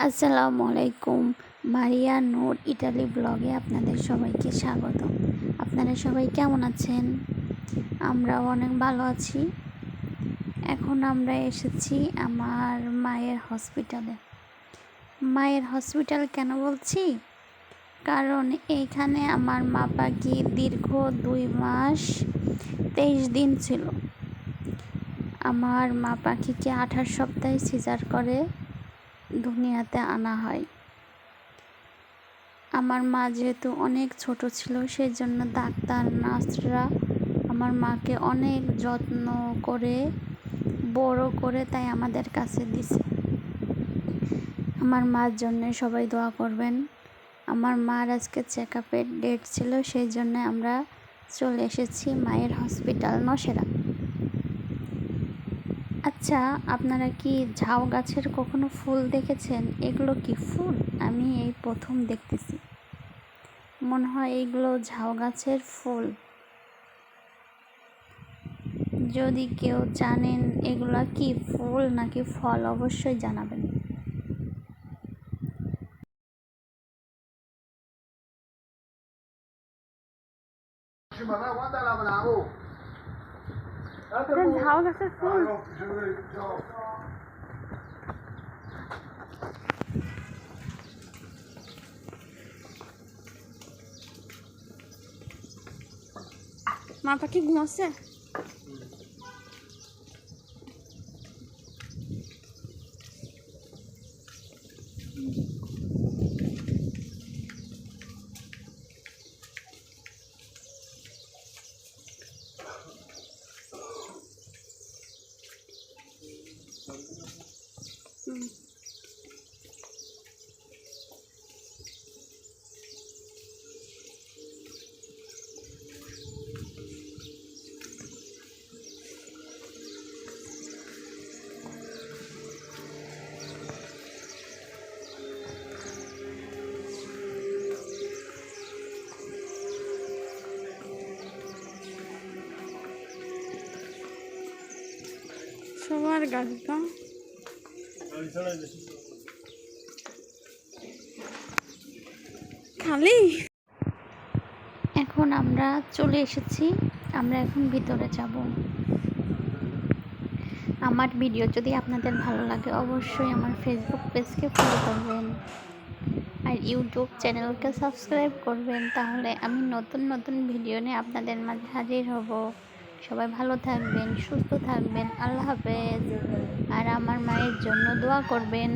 আসসালামু আলাইকুম। মারিয়া নূর ইটালি ব্লগে আপনাদের সবাইকে স্বাগত। আপনারা সবাই কেমন আছেন? আমরাও অনেক ভালো আছি। এখন আমরা এসেছি আমার মায়ের হসপিটালে। মায়ের হসপিটাল কেন বলছি? কারণ এইখানে আমার মা পাখি দীর্ঘ দুই মাস তেইশ দিন ছিল। আমার মা পাখিকে আঠাশ সপ্তাহে সিজার করে? দুনিয়াতে আনা হয়। আমার মা যেহেতু অনেক ছোট ছিল সেই জন্য ডাক্তার, নার্সরা আমার মাকে অনেক যত্ন করে, বড় করে তাই আমাদের কাছে দিছে। আমার মার জন্য সবাই দোয়া করবেন। আমার মার আজকে চেক আপের ডেট ছিল সেই জন্য আমরা চলে এসেছি মায়ের হসপিটাল নসেরা। আচ্ছা আপনারা কি ঝাউ গাছের কখনো ফুল দেখেছেন? এগুলো কি ফুল? আমি এই প্রথম দেখতেছি। মনে হয় এইগুলো ঝাউ গাছের ফুল। যদি কেউ জানেন এগুলা কি ফুল নাকি ফল, অবশ্যই জানাবেন। ঝাউ গাছের ফুল মা পাখি ঘুমাচ্ছে? সবার গাছ তো খালি? এখন আমরা চলে এসেছি। আমরা এখন ভিতরে যাব। আমার ভিডিও যদি আপনাদের ভালো লাগে, অবশ্যই আমার ফেসবুক পেজকে ফলো করবেন। আর ইউটিউব চ্যানেলকে সাবস্ক্রাইব করবেন, তাহলে আমি নতুন নতুন ভিডিও নিয়ে আপনাদের মাঝে হাজির হব। সবাই ভালো থাকবেন সুস্থ থাকবেন আল্লাহ হাফেজ। আর আমার মায়ের জন্য দোয়া করবেন।